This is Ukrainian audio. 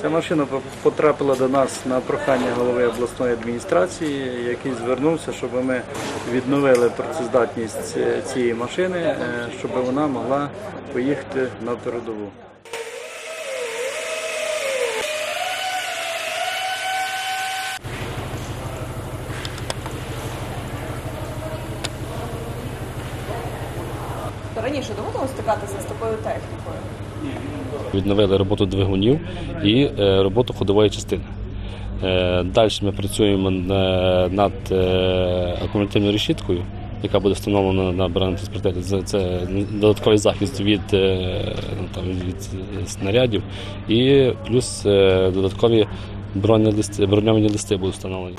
Ця машина потрапила до нас на прохання голови обласної адміністрації, який звернувся, щоб ми відновили працездатність цієї машини, е, щоб вона могла поїхати на передову. Раніше доводилось стикатися з такою технікою? Відновили роботу двигунів і е, роботу ходової частини. Е, Далі ми працюємо над е, акумулятивною решіткою, яка буде встановлена на бронетранспортері. Це, додатковий захист від, ну, там, від снарядів і плюс додаткові броньовані листи будуть встановлені.